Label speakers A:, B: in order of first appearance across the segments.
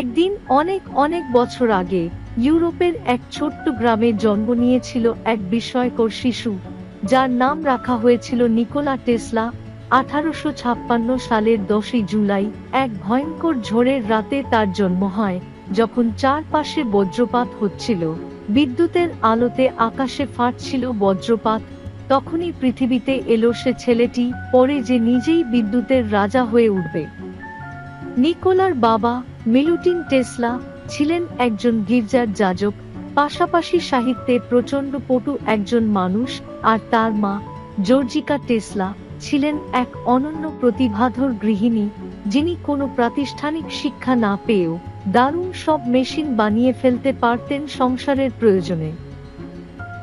A: একদিন অনেক অনেক বছর আগে ইউরোপের এক ছোট্ট গ্রামে জন্ম নিয়েছিল এক বিস্ময়কর শিশু, যার নাম রাখা হয়েছিল নিকোলা টেসলা। আঠারোশো ছাপ্পান্ন সালের দশই জুলাই এক ভয়ঙ্কর ঝড়ের রাতে তার জন্ম হয়, যখন চারপাশে বজ্রপাত হচ্ছিল। বিদ্যুতের আলোতে আকাশে ফাটছিল বজ্রপাত। তখনই পৃথিবীতে এলো সে ছেলেটি, পরে যে নিজেই বিদ্যুতের রাজা হয়ে উঠবে। নিকোলার বাবা মিলুটিন টেসলা ছিলেন একজন গির্জার যাজক, পাশাপাশি সাহিত্যে প্রচণ্ড পটু একজন মানুষ, আর তার মা, জর্জিকা টেসলা, ছিলেন এক অনন্য প্রতিভাধর গৃহিণী, যিনি কোনো প্রাতিষ্ঠানিক শিক্ষা না পেয়েও দারুণ সব মেশিন বানিয়ে ফেলতে পারতেন সংসারের প্রয়োজনে।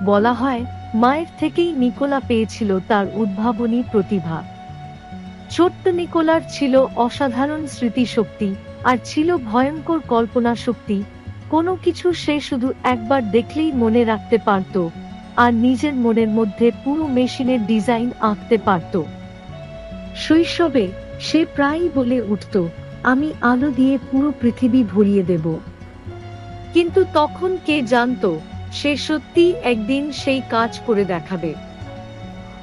A: বলা হয়, মায়ের থেকেই নিকোলা পেয়েছিল তার উদ্ভাবনী প্রতিভা। ছোট্ট নিকোলার ছিল অসাধারণ স্মৃতিশক্তি আর ছিল ভয়ঙ্কর কল্পনা শক্তি। কোনো কিছু সে শুধু একবার দেখলেই মনে রাখতে পারত, আর নিজের মনের মধ্যে পুরো মেশিনের ডিজাইন আঁকতে পারত। শৈশবে সে প্রায়ই বলে উঠত, আমি আলো দিয়ে পুরো পৃথিবী ভরিয়ে দেব। কিন্তু তখন কে জানতো, সে সত্যি একদিন সেই কাজ করে দেখাবে।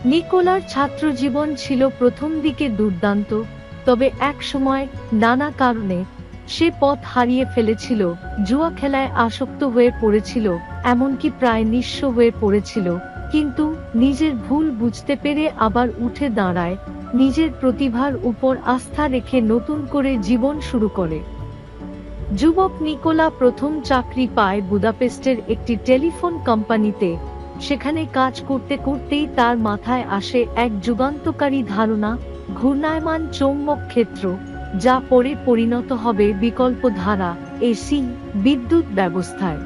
A: নিকোলার ছাত্র জীবন ছিল প্রথম দিকে দুর্দান্ত তবে এক সময় নানা কারণে সে পথ হারিয়ে ফেলেছিল, জুয়া খেলায় আসক্ত হয়ে পড়েছিল, এমনকি প্রায় নিঃস্ব হয়ে পড়েছিল, কিন্তু নিজের ভুল বুঝতে পেরে আবার উঠে দাঁড়ায়, নিজের প্রতিভার উপর আস্থা রেখে নতুন করে জীবন শুরু করে। যুবক নিকোলা প্রথম চাকরি পায় বুদাপেস্টের একটি টেলিফোন কোম্পানিতে, সেখানে কাজ করতে করতেই তার মাথায় আসে এক যুগান্তকারী ধারণা ঘূর্ণায়মান চৌম্বক ক্ষেত্র, যা পরে পরিণত হবে বিকল্প ধারা এসি বিদ্যুৎ ব্যবস্থায়।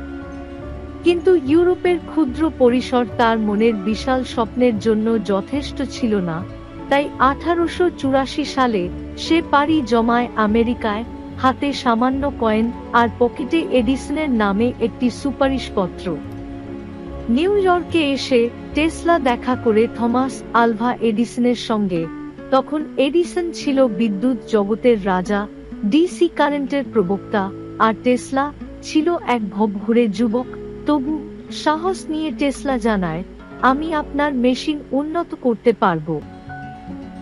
A: কিন্তু ইউরোপের ক্ষুদ্র পরিসর তার মনের বিশাল স্বপ্নের জন্য যথেষ্ট ছিল না, তাই আঠারোশো চুরাশি সালে সে পাড়ি জমায় আমেরিকায়, হাতে সামান্য কয়েন আর পকেটে এডিসনের নামে একটি সুপারিশপত্র নিউ ইয়র্কে এসে টেসলা দেখা করে থমাস আলভা এডিসনের সঙ্গে তখন এডিসন ছিল বিদ্যুৎ জগতের রাজা, ডিসি কারেন্টের প্রবক্তা, আর টেসলা ছিল এক ভবঘুরে যুবক। তবু সাহস নিয়ে টেসলা জানায়, আমি আপনার মেশিন উন্নত করতে পারব।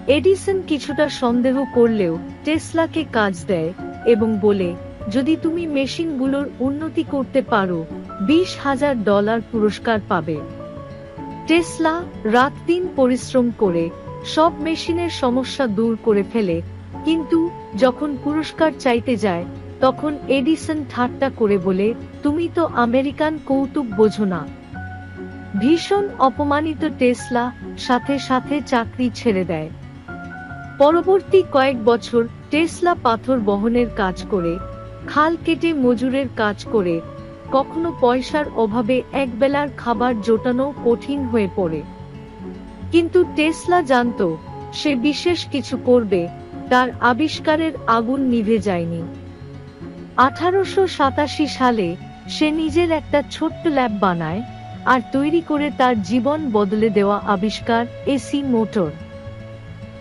A: এডিসন কিছুটা সন্দেহ করলেও টেসলাকে কাজ দেয় এবং বলে, যদি তুমি মেশিনগুলোর উন্নতি করতে পারো, বিশ হাজার ডলার পুরস্কার পাবে। টেসলা রাত দিন পরিশ্রম করে সব মেশিনের সমস্যা দূর করে ফেলে, কিন্তু যখন পুরস্কার চাইতে যায়, তখন এডিসন ঠাট্টা করে বলে, তুমি তো আমেরিকান কৌতুক বোঝো না। ভীষণ অপমানিত টেসলা সাথে সাথে চাকরি ছেড়ে দেয়। পরবর্তী কয়েক বছর টেসলা পাথর বহনের কাজ করে, খাল কেটে মজুরের কাজ করে, কখনো পয়সার অভাবে একবেলার খাবার জোটানো কঠিন হয়ে পড়ে। কিন্তু টেসলা জানতো, সে বিশেষ কিছু করবে, তার আবিষ্কারের আগুন নিভে যায়নি। আঠারোশো সাতাশি সালে সে নিজের একটা ছোট্ট ল্যাব বানায় আর তৈরি করে তার জীবন বদলে দেওয়া আবিষ্কার এসি মোটর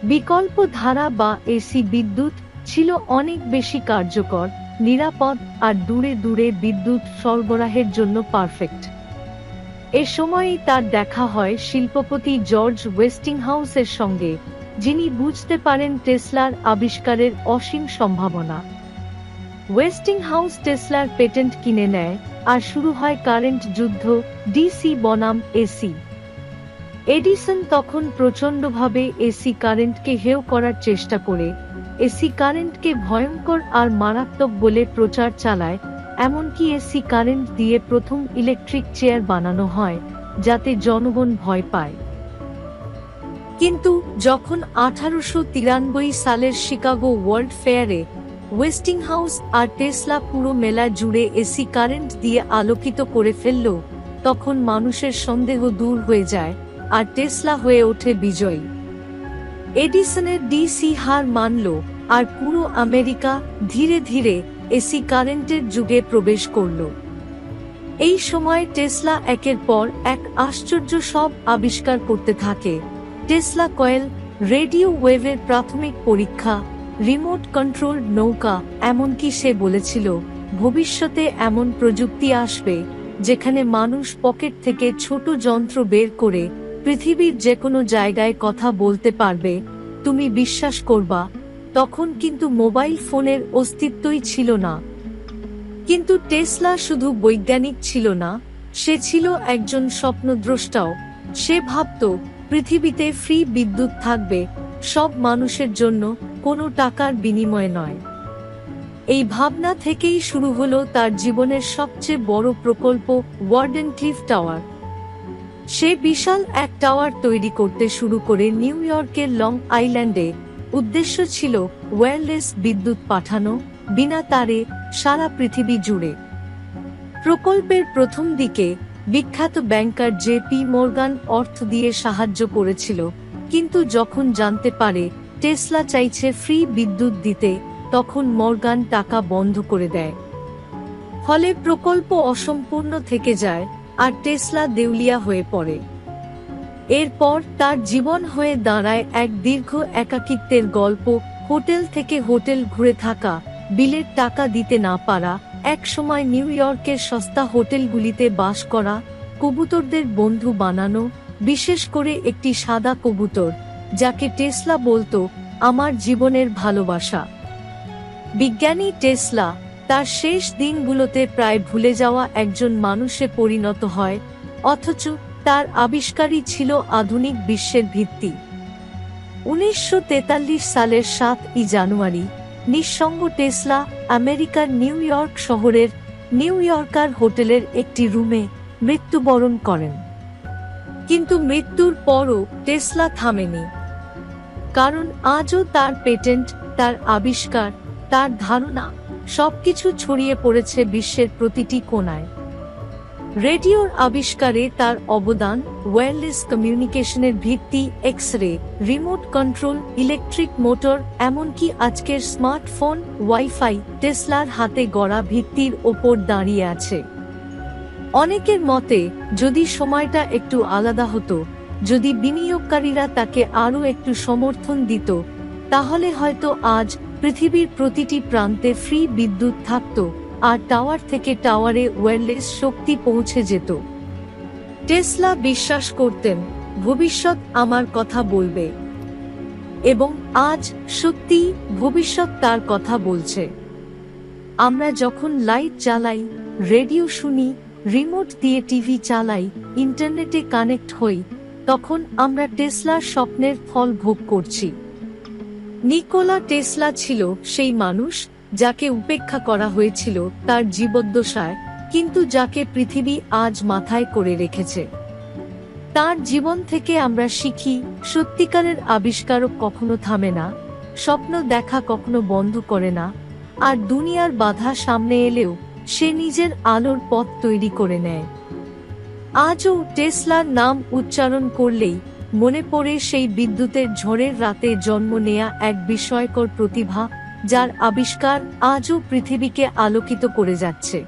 A: বিকল্প ধারা বা এসি বিদ্যুৎ ছিল অনেক বেশি কার্যকর, নিরাপদ আর দূরে দূরে বিদ্যুৎ সরবরাহের জন্য পারফেক্ট এ সময়ই তার দেখা হয় শিল্পপতি জর্জ ওয়েস্টিংহাউসের সঙ্গে, যিনি বুঝতে পারেন টেসলার আবিষ্কারের অসীম সম্ভাবনা। ওয়েস্টিংহাউস টেসলার পেটেন্ট কিনে নেয়, আর শুরু হয় কারেন্ট যুদ্ধ, ডিসি বনাম এসি। এডিসন তখন প্রচণ্ডভাবে এসি কারেন্টকে হেয় করার চেষ্টা করে, এসি কারেন্টকে ভয়ঙ্কর আর মারাত্মক বলে প্রচার চালায় এমনকি এসি কারেন্ট দিয়ে প্রথম ইলেকট্রিক চেয়ার বানানো হয়, যাতে জনগণ ভয় পায়। কিন্তু যখন আঠারোশো তিরানব্বই সালের শিকাগো ওয়ার্ল্ড ফেয়ারে ওয়েস্টিং হাউস আর টেসলা পুরো মেলা জুড়ে এসি কারেন্ট দিয়ে আলোকিত করে ফেলল, তখন মানুষের সন্দেহ দূর হয়ে যায় আর টেসলা হয়ে ওঠে বিজয়ী। এডিসনের ডিসি হার মানল আর পুরো আমেরিকা ধীরে ধীরে এসি কারেন্টের যুগে প্রবেশ করল। এই সময় টেসলা একের পর এক আশ্চর্য সব আবিষ্কার করতে থাকে। টেসলা কয়েল, রেডিও ওয়েভের প্রাথমিক পরীক্ষা, রিমোট কন্ট্রোল নৌকা, এমনকি সে বলেছিল, ভবিষ্যতে এমন প্রযুক্তি আসবে, যেখানে মানুষ পকেট থেকে ছোট যন্ত্র বের করে পৃথিবীর যে কোনো জায়গায় কথা বলতে পারবে, তুমি বিশ্বাস করবা। তখন কিন্তু মোবাইল ফোনের অস্তিত্বই ছিল না। কিন্তু টেসলা শুধু বৈজ্ঞানিক ছিল না, সে ছিল একজন স্বপ্নদ্রষ্টাও। সে ভাবত, পৃথিবীতে ফ্রি বিদ্যুৎ থাকবে, সব মানুষের জন্য কোনো টাকার বিনিময়ে নয়। এই ভাবনা থেকেই শুরু হলো তার জীবনের সবচেয়ে বড় প্রকল্প ওয়ার্ডেন ক্লিফ টাওয়ার। সে বিশাল এক টাওয়ার তৈরি করতে শুরু করে নিউ ইয়র্কের লং আইল্যান্ডে উদ্দেশ্য ছিল ওয়্যারলেস বিদ্যুৎ পাঠানো বিনা তারে সারা পৃথিবী জুড়ে। প্রকল্পের প্রথম দিকে বিখ্যাত ব্যাংকার জে পি মোরগান অর্থ দিয়ে সাহায্য করেছিল, কিন্তু যখন জানতে পারে টেসলা চাইছে ফ্রি বিদ্যুৎ দিতে, তখন মর্গান টাকা বন্ধ করে দেয়। ফলে প্রকল্প অসম্পূর্ণ থেকে যায় আর টেসলা দেউলিয়া হয়ে পড়ে। এরপর তার জীবন হয়ে দাঁড়ায় এক দীর্ঘ একাকিত্বের গল্প, হোটেল থেকে হোটেল ঘুরে থাকা, বিলের টাকা দিতে না পারা, এক সময় নিউ ইয়র্কের সস্তা হোটেলগুলিতে বাস করা, কবুতরদের বন্ধু বানানো, বিশেষ করে একটি সাদা কবুতর, যাকে টেসলা বলতো, আমার জীবনের ভালোবাসা। বিজ্ঞানী টেসলা তার শেষ দিনগুলোতে প্রায় ভুলে যাওয়া একজন মানুষে পরিণত হয়, অথচ তার আবিষ্কারই ছিল আধুনিক বিশ্বের ভিত্তি। উনিশশো তেতাল্লিশ সালের সাত ই জানুয়ারি, নিঃসঙ্গ টেসলা আমেরিকার নিউ ইয়র্ক শহরের নিউ ইয়র্কার হোটেলের একটি রুমে মৃত্যুবরণ করেন। কিন্তু মৃত্যুর পরও টেসলা থামেনি। কারণ আজও তার পেটেন্ট, তার আবিষ্কার, তার ধারণা সবকিছু ছড়িয়ে পড়েছে বিশ্বের প্রতিটি কোণায়। রেডিওর আবিষ্কারে তার অবদান ওয়্যারলেস কমিউনিকেশনের ভিত্তি X ray remote control electric motor এমনকি আজকের স্মার্টফোন ওয়াইফাই টেসলার হাতে গড়া ভিত্তির ওপর দাঁড়িয়ে আছে। অনেকের মতে, যদি সময়টা একটু আলাদা হতো, যদি বিনিয়োগকারীরা তাকে আরও একটু সমর্থন দিত, তাহলে হয়তো আজ পৃথিবীর প্রতিটি প্রান্তে ফ্রি বিদ্যুৎ থাকত। আর টাওয়ার থেকে টাওয়ারে ওয়্যারলেস শক্তি পৌঁছে যেত। টেসলা বিশ্বাস করতেন, ভবিষ্যৎ আমার কথা বলবে। এবং আজ সত্যি ভবিষ্যৎ তার কথা বলছে। আমরা যখন লাইট জ্বালাই, রেডিও শুনি, রিমোট দিয়ে টিভি চালাই, ইন্টারনেটে কানেক্ট হই, তখন আমরা টেসলার স্বপ্নের ফল ভোগ করছি। নিকোলা টেসলা ছিল সেই মানুষ যাকে উপেক্ষা করা হয়েছিল তার জীবদ্দশায়, কিন্তু যাকে পৃথিবী আজ মাথায় করে রেখেছে। তার জীবন থেকে আমরা শিখি, সত্যিকারের আবিষ্কারও কখনো থামে না, স্বপ্ন দেখা কখনো বন্ধ করে না, আর দুনিয়ার বাধা সামনে এলেও সে নিজের আলোর পথ তৈরি করে নেয়। আজও টেসলার নাম উচ্চারণ করলেই মনে পড়ে সেই বিদ্যুতের ঝড়ের রাতে জন্ম নেয়া এক বিস্ময়কর প্রতিভা যার আবিষ্কার আজও পৃথিবীকে আলোকিত করে যাচ্ছে।